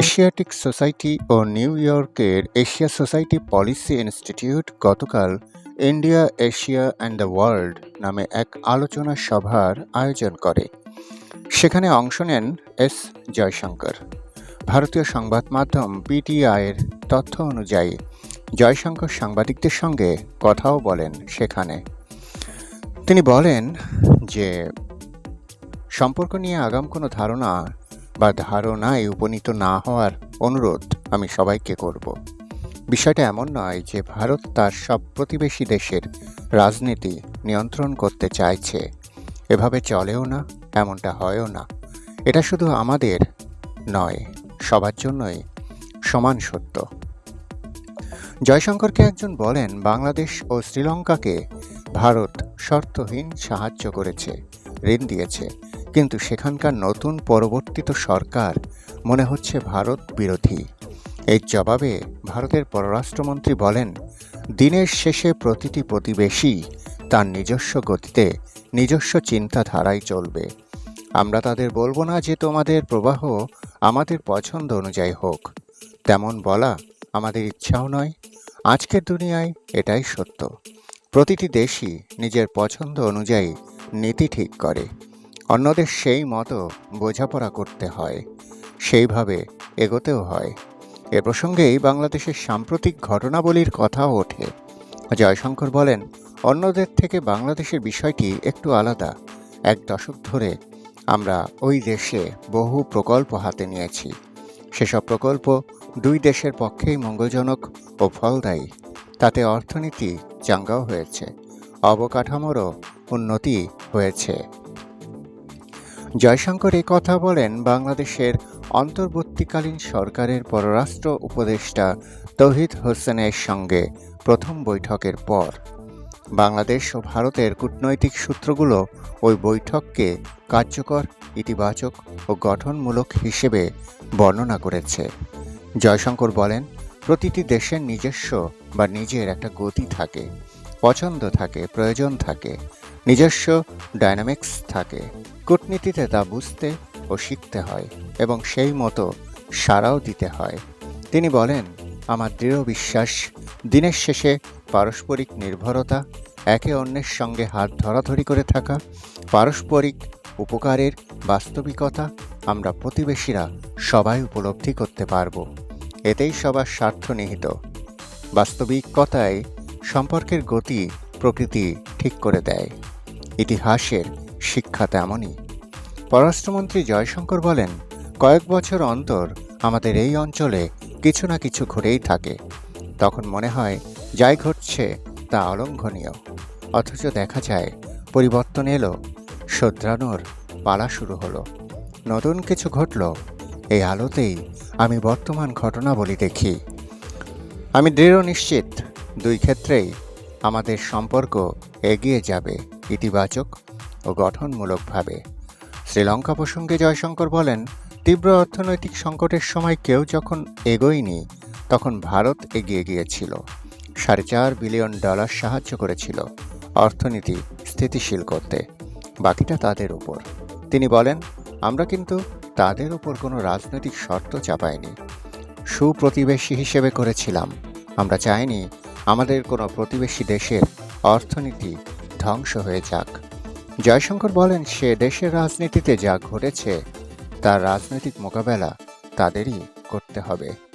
Asiatic society ও New ইয়র্কের Asia society policy institute গতকাল India, Asia and the world নামে এক আলোচনা সভার আয়োজন করে। সেখানে অংশ নেন এস জয়শঙ্কর। ভারতীয় সংবাদ মাধ্যম পিটিআইয়ের তথ্য অনুযায়ী, জয়শঙ্কর সাংবাদিকদের সঙ্গে কথাও বলেন সেখানে। তিনি বলেন যে, সম্পর্ক নিয়ে আগাম কোনো ধারণা বা ধারণায় উপনীত না হওয়ার অনুরোধ আমি সবাইকে করব। বিষয়টা এমন নয় যে ভারত তার সব প্রতিবেশী দেশের রাজনীতি নিয়ন্ত্রণ করতে চাইছে। এভাবে চলেও না, এমনটা হয়ও না। এটা শুধু আমাদের নয়, সবার জন্যই সমান সত্য। জয়শঙ্করকে একজন বলেন, বাংলাদেশ ও শ্রীলঙ্কাকে ভারত শর্তহীন সাহায্য করেছে, ঋণ দিয়েছে। কিন্তু সেখানকার নতুন পরবর্তিত সরকার মনে হচ্ছে ভারত বিরোধী। এর জবাবে ভারতের পররাষ্ট্রমন্ত্রী বলেন, দিনের শেষে প্রতিটি প্রতিবেশী তার নিজস্ব গতিতে নিজস্ব চিন্তাধারায় চলবে। আমরা তাদের বলব না যে তোমাদের প্রবাহ আমাদের পছন্দ অনুযায়ী হোক। তেমন বলা আমাদের ইচ্ছাও নয়। আজকের দুনিয়ায় এটাই সত্য। প্রতিটি দেশই নিজের পছন্দ অনুযায়ী নীতি ঠিক করে। অন্যদের সেই মতো বোঝাপড়া করতে হয়, সেইভাবে এগোতেও হয়। এ প্রসঙ্গেই বাংলাদেশের সাম্প্রতিক ঘটনাবলীর কথাও ওঠে। জয়শঙ্কর বলেন, অন্যদের থেকে বাংলাদেশের বিষয়টি একটু আলাদা। এক দশক ধরে আমরা ওই দেশে বহু প্রকল্প হাতে নিয়েছি। সেসব প্রকল্প দুই দেশের পক্ষেই মঙ্গলজনক ও ফলদায়ী। তাতে অর্থনীতি চাঙ্গাও হয়েছে, অবকাঠামোরও উন্নতি হয়েছে। জয়শঙ্কর এই কথা বলেন বাংলাদেশের অন্তর্বর্তীকালীন সরকারের পররাষ্ট্র উপদেষ্টা তৌহিদ হোসেনের সঙ্গে প্রথম বৈঠকের পর। বাংলাদেশ ও ভারতের কূটনৈতিক সূত্রগুলো ওই বৈঠককে কার্যকর, ইতিবাচক ও গঠনমূলক হিসেবে বর্ণনা করেছে। জয়শঙ্কর বলেন, প্রতিটি দেশের নিজস্ব বা নিজের একটা গতি থাকে, পছন্দ থাকে, প্রয়োজন থাকে, নিজস্ব ডায়নামিক্স থাকে। কূটনীতিতে তা বুঝতে ও শিখতে হয় এবং সেই মতো সাড়াও দিতে হয়। তিনি বলেন, আমার দৃঢ় বিশ্বাস, দিনের শেষে পারস্পরিক নির্ভরতা, একে অন্যের সঙ্গে হাত ধরাধরি করে থাকা, পারস্পরিক উপকারের বাস্তবিকতা আমরা প্রতিবেশীরা সবাই উপলব্ধি করতে পারব। এতেই সবার স্বার্থ নিহিত। বাস্তবিকতায় সম্পর্কের গতি প্রকৃতি ঠিক করে দেয়। ইতিহাসের শিক্ষা তেমনই। পররাষ্ট্রমন্ত্রী জয়শঙ্কর বলেন, কয়েক বছর অন্তর আমাদের এই অঞ্চলে কিছু না কিছু ঘটেই থাকে। তখন মনে হয়, যাই ঘটছে তা অলঙ্ঘনীয়। অথচ দেখা যায়, পরিবর্তন এলো, শোধরানোর পালা শুরু হলো। নতুন কিছু ঘটল, এই আলোতেই আমি বর্তমান ঘটনাবলী দেখি। আমি দৃঢ় নিশ্চিত, দুই ক্ষেত্রেই আমাদের সম্পর্ক এগিয়ে যাবে ইতিবাচক ও গঠনমূলকভাবে। শ্রীলঙ্কা প্রসঙ্গে জয়শঙ্কর বলেন, তীব্র অর্থনৈতিক সংকটের সময় কেউ যখন এগোয়নি, তখন ভারত এগিয়ে গিয়েছিল। সাড়ে চার বিলিয়ন ডলার সাহায্য করেছিল অর্থনীতি স্থিতিশীল করতে। বাকিটা তাদের উপর। তিনি বলেন, আমরা কিন্তু তাদের উপর কোনো রাজনৈতিক শর্ত চাপাইনি। সুপ্রতিবেশী হিসেবে করেছিলাম। আমরা চাইনি আমাদের কোনো প্রতিবেশী দেশের অর্থনীতি ধ্বংস হয়ে যাক। জয়শঙ্কর বলেন সে দেশের রাজনীতিতে যা ঘটেছে তার রাজনৈতিক মোকাবেলা তাদেরই করতে হবে।